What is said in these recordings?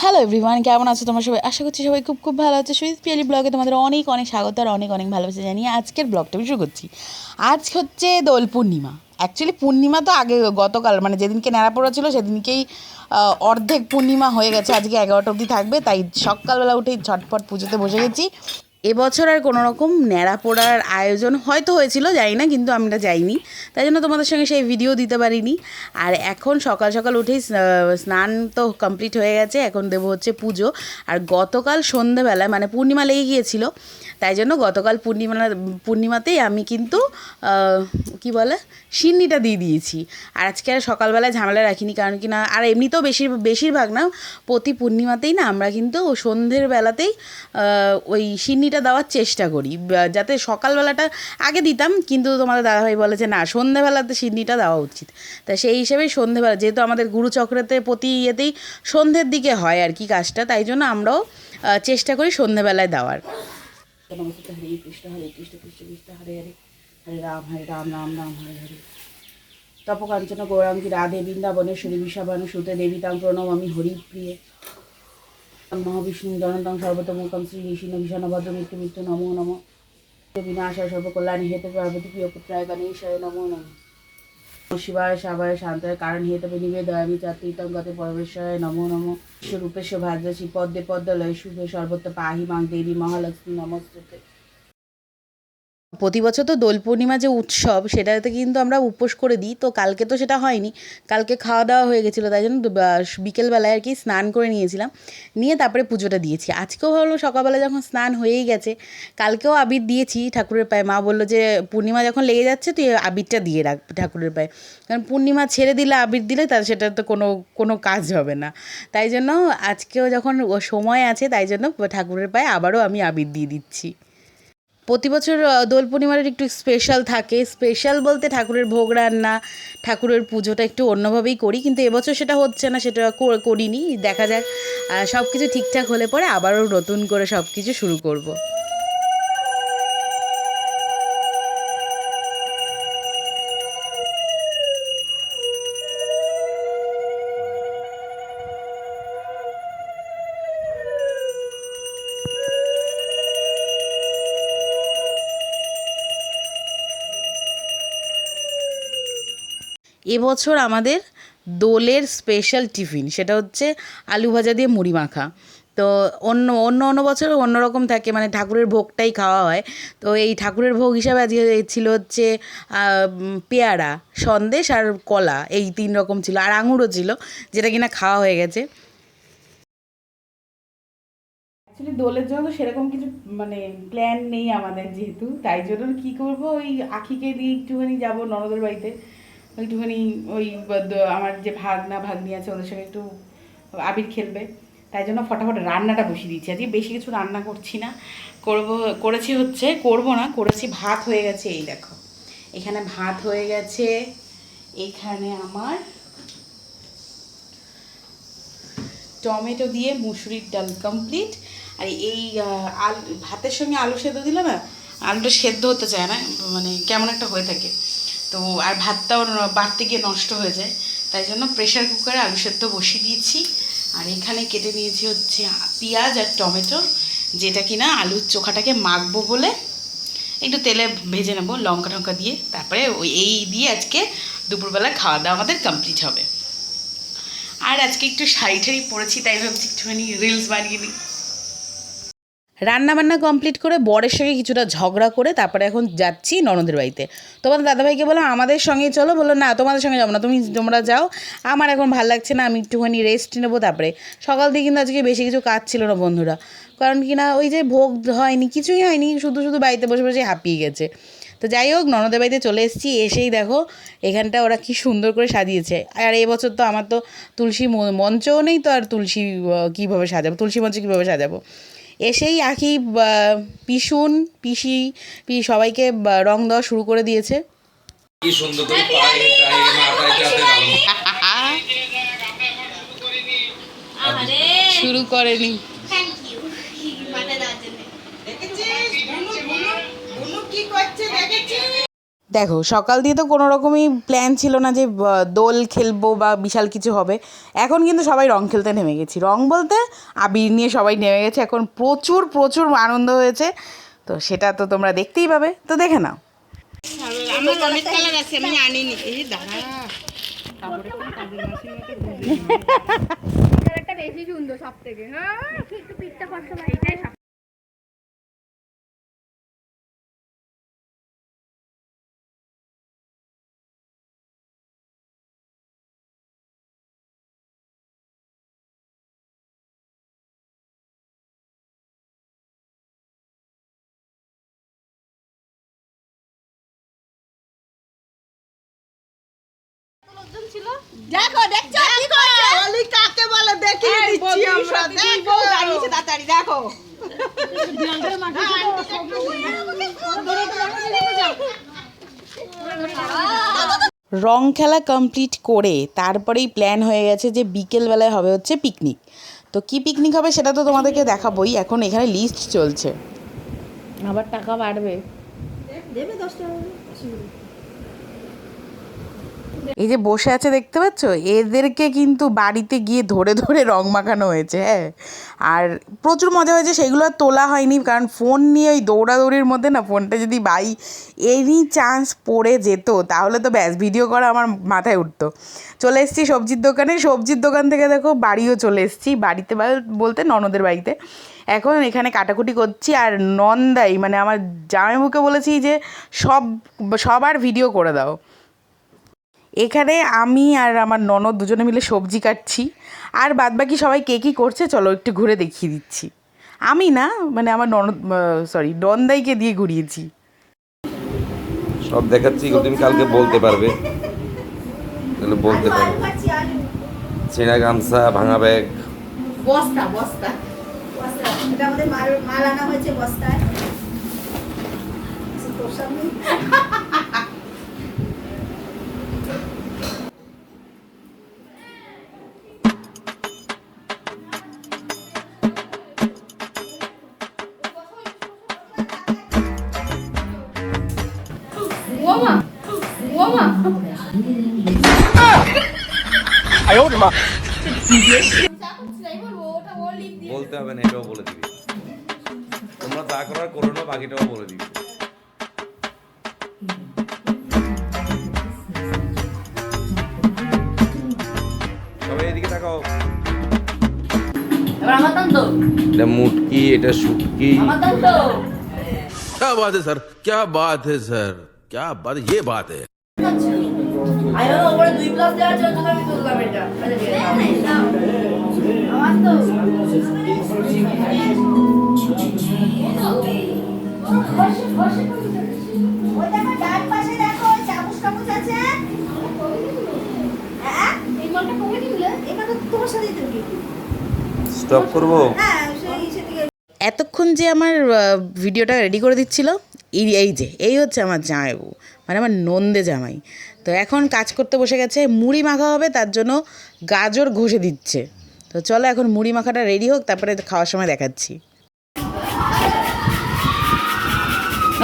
Hello everyone কেমন আছো তোমার সবাই? আশা করছি সবাই খুব খুব ভালো আছে। সুইস পিয়ালি ব্লগে তোমাদের অনেক অনেক স্বাগত আর অনেক অনেক ভালোবাসা জানিয়ে আজকের ব্লগটা আমি শুরু করছি। আজ হচ্ছে দোল পূর্ণিমা। অ্যাকচুয়ালি পূর্ণিমা তো আগে গতকাল মানে যেদিনকে ন্যাড়াপোড়া ছিল, সেদিনকেই অর্ধেক পূর্ণিমা হয়ে গেছে। আজকে এগারোটা অবধি থাকবে, তাই সকালবেলা উঠেই ঝটপট পুজোতে বসে গেছি। এবছর আর কোনো রকম ন্যাড়া পোড়ার আয়োজন হয়তো হয়েছিল, জানি না, কিন্তু আমরা যাইনি। তাই জন্য তোমাদের সঙ্গে সেই ভিডিও দিতে পারিনি। আর এখন সকাল সকাল উঠেই স্নান তো কমপ্লিট হয়ে গেছে, এখন দেবো হচ্ছে পুজো। আর গতকাল সন্ধেবেলায় মানে পূর্ণিমা লেগে গিয়েছিল, তাই জন্য গতকাল পূর্ণিমা, পূর্ণিমাতেই আমি কিন্তু কি বলে, সিন্নিটা দিয়ে দিয়েছি। আর আজকে আর সকালবেলায় ঝামেলা রাখিনি, কারণ কি না, আর এমনিতেও বেশির, বেশিরভাগ না, প্রতি পূর্ণিমাতেই না, আমরা কিন্তু সন্ধ্যের বেলাতেই ওই সিন্নিটা দেওয়ার চেষ্টা করি। যাতে সকালবেলাটা আগে দিতাম, কিন্তু তোমাদের দাদাভাই বলে যে না সন্ধ্যেবেলাতে সিন্নিটা দেওয়া উচিত। তা সেই হিসেবেই সন্ধ্যেবেলা যেহেতু আমাদের গুরুচক্রেতে প্রতি ইয়েতেই সন্ধ্যের দিকে হয় আর কি কাজটা, তাই জন্য আমরাও চেষ্টা করি সন্ধ্যেবেলায় দেওয়ার। হরে তপকাঞ্চন গৌরাঙ্গী, রাধে বৃন্দাবনেশ্বরী বিষাবানু সুতে দেবী তাং প্রণমামি হরিপ্রিয়ে। মহাবিষ্ণু জনতং সর্বতমুখম শ্রী বিষ্ণু ভীষণ ভদ্র মৃত্যু মৃত্যু নমো, নম। বিনাশায় সর্বকল্যাণী হেতু পার্বতী প্রিয় পুত্রায় গণেশায় নমো, নম। শিবায় শাবায় শান্তায়, কারণ হেতবে নিবেদয়ামি চাতুইতং গতে পরমেশ্বরায়, নমো নমো। স্বরূপেশ ভাদ্রসী পদ্মে পদ্মলয়, শুভে সর্বত্র পাহি, মাং দেবী মহালক্ষ্মী নমস্তে প্রতি বছর তো দোল পূর্ণিমা যে উৎসব, সেটাতে কিন্তু আমরা উপোস করে দিই। তো কালকে তো সেটা হয়নি। কালকে খাওয়া দাওয়া হয়ে গেছিল, তাই জন্য বিকেলবেলায় আর কি স্নান করে নিয়েছিলাম। নিয়ে তারপরে পুজোটা দিয়েছি। আজকেও ভাবলাম সকালবেলা যখন স্নান হয়েই গেছে, কালকেও আবির দিয়েছি ঠাকুরের পায়ে। মা বলল যে, পূর্ণিমা যখন লেগে যাচ্ছে, তুই আবিরটা দিয়ে রাখ ঠাকুরের পায়ে। কারণ পূর্ণিমা ছেড়ে দিলে, আবির দিলে তার সেটা তো কোনো কোনো কাজ হবে না। তাই জন্য আজকেও যখন সময় আছে, তাই জন্য ঠাকুরের পায়ে আবারও আমি আবির দিয়ে দিচ্ছি। প্রতি বছর দোল পূর্ণিমার একটু স্পেশাল থাকে স্পেশাল বলতে ঠাকুরের ভোগ রান্না, ঠাকুরের পুজোটা একটু অন্যভাবেই করি, কিন্তু এবছর সেটা হচ্ছে না, সেটা কর- করিনি, দেখা যাক সব কিছু ঠিকঠাক হলে পরে আবারও নতুন করে সব কিছু শুরু করব। এবছর আমাদের দোলের স্পেশাল টিফিন সেটা হচ্ছে আলু ভাজা দিয়ে মুড়ি মাখা। তো অন্য অন্য অন্য বছর অন্যরকম থাকে মানে ঠাকুরের ভোগটাই খাওয়া হয়। তো এই ঠাকুরের ভোগ হিসাবে আজকে ছিল হচ্ছে পেয়ারা, সন্দেশ আর কলা, এই তিন রকম ছিল। আর আঙুরও ছিল, যেটা কিনা খাওয়া হয়ে গেছে। অ্যাকচুয়ালি দোলের জন্য তো সেরকম কিছু মানে প্ল্যান নেই আমাদের যেহেতু। তাই জন্য কি করব, ওই আখিকে দিয়ে একটুখানি যাব ননদের বাড়িতে। একটুখানি ওই আমার যে ভাগনা ভাগ্নি আছে, ওদের সঙ্গে একটু আবির খেলবে। তাই জন্য ফটাফট রান্নাটা বসিয়ে দিচ্ছি আজকে বেশি কিছু রান্না করছি না। করব, করেছি হচ্ছে, করব না, করেছি ভাত হয়ে গেছে, এই দেখো। এখানে ভাত হয়ে গেছে। এখানে আমার টমেটো দিয়ে মুসুরির ডাল কমপ্লিট আর এই আলু, ভাতের সঙ্গে আলু সেদ্ধ দিলে না, আলুটা সেদ্ধ হতে চায় না মানে কেমন একটা হয়ে থাকে। তো আর ভাতটাও বাড়তে গিয়ে নষ্ট হয়ে যায়। তাই জন্য প্রেশার কুকারে আলু সেদ্ধ বসিয়ে দিয়েছি। আর এখানে কেটে নিয়েছি হচ্ছে পেঁয়াজ আর টমেটো, যেটা কিনা আলুর চোখাটাকে মাখবো বলে একটু তেলে ভেজে নেব লঙ্কা টঙ্কা দিয়ে। তারপরে ওই এই দিয়ে আজকে দুপুরবেলা খাওয়া দাওয়া আমাদের কমপ্লিট হবে। আর আজকে একটু শাড়ি ঠাড়ি পরেছি, তাই ভাবছি একটুখানি রিলস বানিয়ে নিই। রান্না বান্না কমপ্লিট করে বরের সঙ্গে কিছুটা ঝগড়া করে তারপরে এখন যাচ্ছি ননদের বাড়িতে। তোমাদের দাদাভাইকে বললাম, আমাদের সঙ্গেই চলো। বলল, না, তোমাদের সঙ্গে যাব না, তুমি তোমরা যাও। আমার এখন ভালো লাগছে না, আমি একটুখানি রেস্ট নেব তারপরে। সকাল থেকে কিন্তু আজকে বেশি কিছু কাজ ছিল না বন্ধুরা। কারণ কি না, ওই যে ভোগ হয়নি, কিছুই হয়নি, শুধু শুধু বাড়িতে বসে বসে হাঁপিয়ে গেছে। তো যাই হোক, ননদের বাড়িতে চলে এসেছি, এসেই দেখো এখানটা ওরা কি সুন্দর করে সাজিয়েছে। আর এবছর তো আমার তো তুলসী মঞ্চও নেই, তো আর তুলসী কীভাবে সাজাবো, তুলসী মঞ্চ কীভাবে সাজাবো? এসেই আঁকি পিসুন পিসি পি সবাইকে রং দেওয়া শুরু করে দিয়েছে। কি সুন্দর করে শুরু করেনি। দেখো সকাল দিয়ে তো কোনো রকমই প্ল্যান ছিল না যে দোল খেলব বা বিশাল কিছু হবে। এখন কিন্তু সবাই রং খেলতে নেমে গেছি। রং বলতে আবির নিয়ে সবাই নেমে গেছে। এখন প্রচুর প্রচুর আনন্দ হয়েছে। তো সেটা তো তোমরা দেখতেই পাবে। তো দেখে নাও। আমার অনেক কালার আছে আমি আনিনি। এই দাঁড়া। কালারটা বেশি সুন্দর সব থেকে হ্যাঁ একটু পিঠটা কষ্ট সব দেখো দেখছ? কি করছে? অলি কাকে বলে? দেখিয়ে দিচ্ছি আমরা। দেখো দাঁড়িয়েছে তাড়াতাড়ি দেখো। রং খেলা কমপ্লিট করে তারপরেই প্ল্যান হয়ে গেছে যে বিকেলবেলায় হবে হচ্ছে পিকনিক তো কি পিকনিক হবে সেটা তো তোমাদেরকে দেখাবোই। এখন এখানে লিস্ট চলছে। আবার টাকা বাড়বে। এই যে বসে আছে দেখতে পাচ্ছ? এদেরকে কিন্তু বাড়িতে গিয়ে ধরে ধরে রং মাখানো হয়েছে হ্যাঁ। আর প্রচুর মজা হয়েছে, সেগুলো আর তোলা হয়নি, কারণ ফোন নিয়ে ওই দৌড়াদৌড়ির মধ্যে না ফোনটা যদি বাই এনি চান্স পড়ে যেত, তাহলে তো ব্যাস, ভিডিও করা আমার মাথায় উঠতো। চলে এসেছি সবজির দোকানে, সবজির দোকান থেকে দেখো বাড়িও চলে এসেছি, বাড়িতে বলতে ননদের বাড়িতে। এখন এখানে কাটাকুটি করছি, আর নন্দাই মানে আমার জামাইবুকে বলেছি যে সব, সবার ভিডিও করে দাও। এখানে আমি আর আমার ননদ দুজনে মিলে সবজি কাটছি। আর বাদবাকি সবাই কে কী করছে চলো একটু ঘুরে দেখিয়ে দিচ্ছি। আমি না মানে আমার ননদ সরি নন্দাইকে দিয়ে ঘুরিয়েছি। সব দেখাচ্ছি তুমি কালকে বলতে পারবে। তাহলে বলতে পারবে। ছেঁড়া গামছা ভাঙা ব্যাগ। বস্তা বস্তা। বস্তা। এটা আমাদের মাল মাল আনা হয়েছে বস্তায়। ওমা বলতে হবে না এটাও বলে দিবি তোমরা যা করার করো না বাকিটাও বলে দিবি সবাই এদিকে তাকাও এটা মুটকি এটা শুটকি क्या बात है सर क्या बात है सर क्या बात ये बात है ওই দেখো ডান পাশে দেখো ওই চামচ টামচ আছে হ্যাঁ এই মালটা কমে দিলে এটা। তো তোমার সাথেই তো কি স্টপ করব? হ্যাঁ সেই সেদিকে এতক্ষণ যে আমার ভিডিওটা রেডি করে দিচ্ছিল এই এই যে এই হচ্ছে আমার জামাইবাবু মানে আমার নন্দে জামাই। তো এখন কাজ করতে বসে গেছে মুড়ি মাখা হবে তার জন্য গাজর ঘষে দিচ্ছে। তো চলো এখন মুড়ি মাখাটা রেডি হোক তারপরে খাওয়ার সময় দেখাচ্ছি।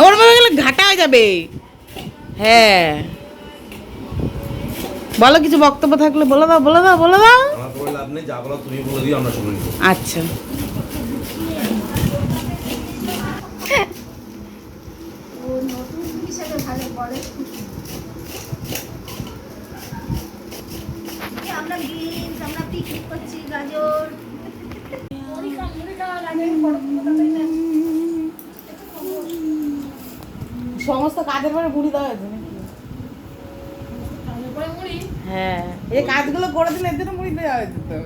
ওর গেলে ঘাটা হয়ে যাবে। হ্যাঁ। বলো কিছু বক্তব্য থাকলে বলে দাও বলে দাও বলে দাও। আমার করে আমরা বিনস আমরা পিকনিক করছি গাজর। সমস্ত কাজের পরে মুড়ি দেওয়া হয়েছে নাকি? হ্যাঁ। এই কাজগুলো করে দিলে এর জন্য মুড়ি দেওয়া হয়েছে তো।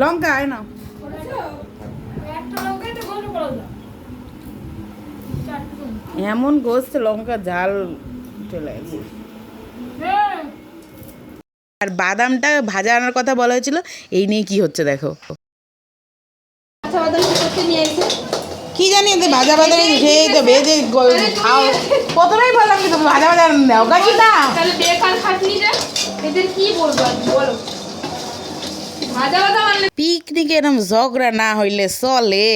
লঙ্কা আয় না একটা লঙ্কাই তো গল্প করা যায়। এমন গোস্ত লঙ্কা জাল চলে গেছে আর বাদামটা ভাজা আনার কথা বলা হয়েছিল এই নিয়ে কি হচ্ছে দেখো। আচ্ছা কি করতে নিয়ে এসে। কি জানি এদের ভাজা ভাজা সেই তো ভেজে খাও। প্রথমেই বললাম কিন্তু ভাজা ভাজা নাও কাকি না। তাহলে বেকার খাটনি রে এদের কি বলব আর বলো। ভাজা ভাজা আনলে পিকনিকে এরকম ঝগড়া না হইলে চলে।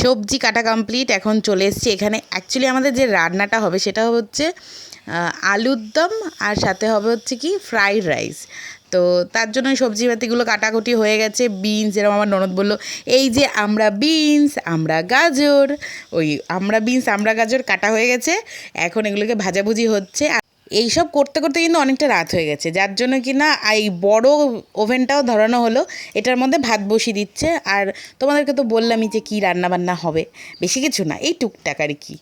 সবজি কাটা কমপ্লিট এখন চলে এসেছি। এখানে অ্যাকচুয়ালি আমাদের যে রান্নাটা হবে সেটা হচ্ছে আলুর দম আর সাথে হবে হচ্ছে কি ফ্রাইড রাইস তো তার জন্য ওই সবজি পাতিগুলো কাটাকুটি হয়ে গেছে। বিনস এরকম আমার ননদ বলল, এই যে আমরা বিনস আমরা গাজর, ওই আমরা বিনস আমরা গাজর কাটা হয়ে গেছে। এখন এগুলোকে ভাজাভুজি হচ্ছে। এইসব করতে করতে কিন্তু অনেকটা রাত হয়ে গেছে। যার জন্য কি না এই বড় ওভেনটাও ধরানো হলো। এটার মধ্যে ভাত বসিয়ে দিচ্ছে। আর তোমাদেরকে তো বললামই যে কী রান্নাবান্না হবে। বেশি কিছু না, এই টুকটাক আর কি।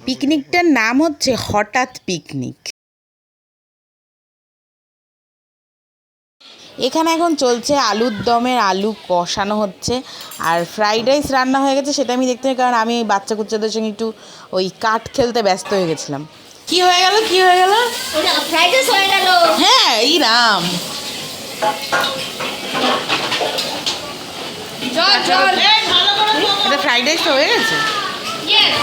পিকনিকটার নাম হচ্ছে হঠাৎ পিকনিক। এখানে এখন চলছে আলুর দমের আলু কষানো হচ্ছে। আর ফ্রাইড রাইস রান্না হয়ে গেছে সেটা আমি দেখতে কারণ আমি বাচ্চা কুচ্চাদের সঙ্গে একটু ওই কাঠ খেলতে ব্যস্ত হয়ে গেছিলাম। কি হয়ে গেল? কি হয়ে গেল? হয়ে গেল। হ্যাঁ এই রাম। এটা ফ্রাইড রাইস তো হয়ে গেছে? ইয়েস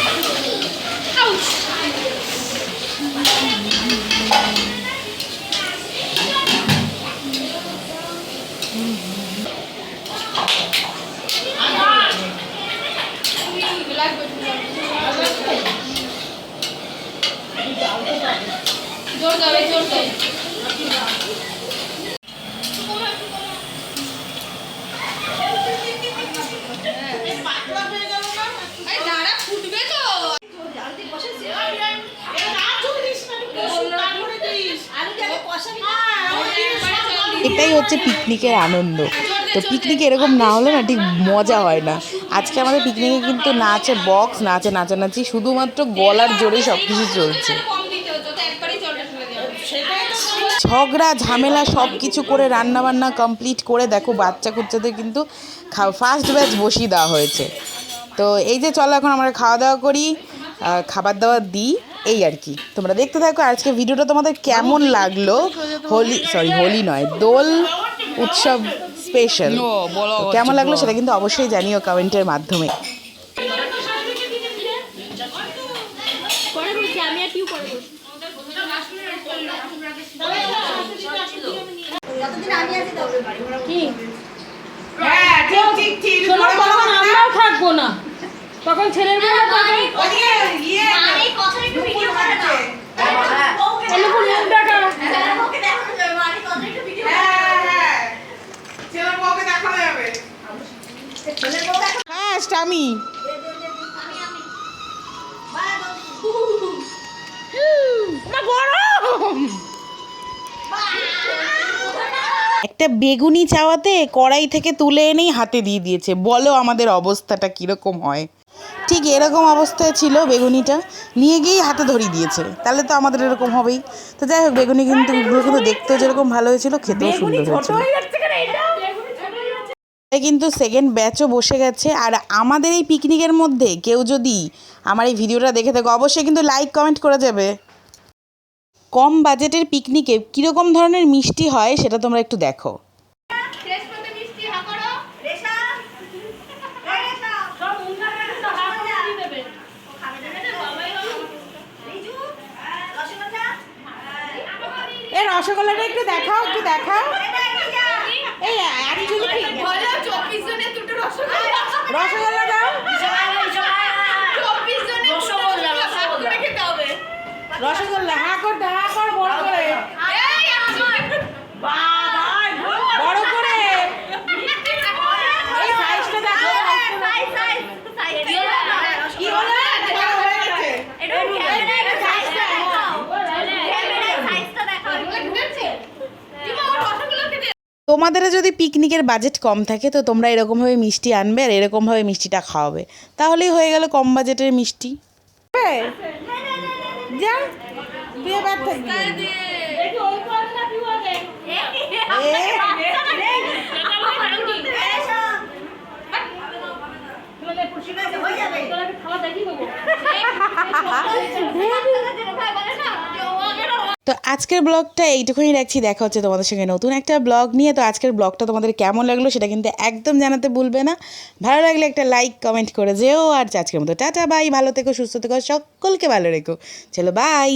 এটাই হচ্ছে পিকনিকের আনন্দ। তো পিকনিকে এরকম না হলে না ঠিক মজা হয় না। আজকে আমাদের পিকনিকে কিন্তু না আছে বক্স না আছে নাচানাচি, শুধুমাত্র গলার জোরে সব কিছু চলছে কম দিতে হতো তো একবারেই জলটা ফেলে দেওয়া ঝগড়া ঝামেলা সব কিছু করে রান্না বান্না কমপ্লিট করে দেখো বাচ্চা কুচ্চাদের কিন্তু ফার্স্ট ব্যাচ বসিয়ে দেওয়া হয়েছে। তো এই যে চলো এখন আমরা খাওয়া দাওয়া করি খাবার দাবার দিই এই আর কি। তোমরা দেখতে থাকো আজকে ভিডিওটা তোমাদের কেমন লাগল? হোলি সরি হোলি নয় দোল উৎসব স্পেশাল কেমন লাগল সেটা কিন্তু অবশ্যই জানিও কমেন্টের মাধ্যমে যতদিন আমি আছি ততদিন হ্যাঁ ঠিক ঠিক ঠিক। তখন আমরাও থাকব না। তখন ছেলের বউ একটা বেগুনি চাওয়াতে কড়াই থেকে তুলে এনেই হাতে দিয়ে দিয়েছে। বলো আমাদের অবস্থাটা কীরকম হয়? ঠিক এরকম অবস্থায় ছিল বেগুনিটা। নিয়ে গিয়েই হাতে ধরিয়ে দিয়েছে। তাহলে তো আমাদের এরকম হবেই। তো যাই হোক বেগুনি কিন্তু কিন্তু দেখতেও যেরকম ভালো হয়েছিল খেতেও সুন্দর হয়েছিল। কিন্তু সেকেন্ড ব্যাচও বসে গেছে। আর আমাদের এই পিকনিকের মধ্যে কেউ যদি আমার এই ভিডিওটা দেখে থাকো অবশ্যই কিন্তু লাইক কমেন্ট করে যাবে। কম বাজেটের পিকনিকে কীরকম ধরনের মিষ্টি হয় সেটা তোমরা একটু দেখো। এই রসগোল্লাটা একটু দেখাও একটু দেখাও। এই অ্যাকচুয়ালি রসগোল্লা। দাও চব্বিশ জনের রসগোল্লা ভাগ করে খেতে হবে রসগোল্লা হা কর দে, হা কর বড় করে এই আমার বড় করে এই সাইজটা দেখো সাইজ সাইজ সাইজ কি হলো হয়ে তোমাদের যদি পিকনিকের বাজেট কম থাকে তো তোমরা এরকমভাবে মিষ্টি আনবে আর এরকমভাবে মিষ্টিটা খাওয়াবে তাহলেই হয়ে গেল কম বাজেটের মিষ্টি যা তুই এবার থাকবি দেখি ওই করে না কি হবে মানে পুষিবে হয়ে যাবে। তোরা খাওয়া দেখি দেবো তো আজকের ব্লগটা এইটুকুনি রাখছি। দেখা হচ্ছে তোমাদের সঙ্গে নতুন একটা ব্লগ নিয়ে। তো আজকের ব্লগটা তোমাদের কেমন লাগল সেটা কিন্তু একদম জানাতে ভুলবে না। ভালো লাগলে একটা লাইক কমেন্ট করে যেও। আর আজকের মতো টাটা বাই ভালো থেকো, সুস্থ থেকো, সকলকে ভালো রেখো। চলো বাই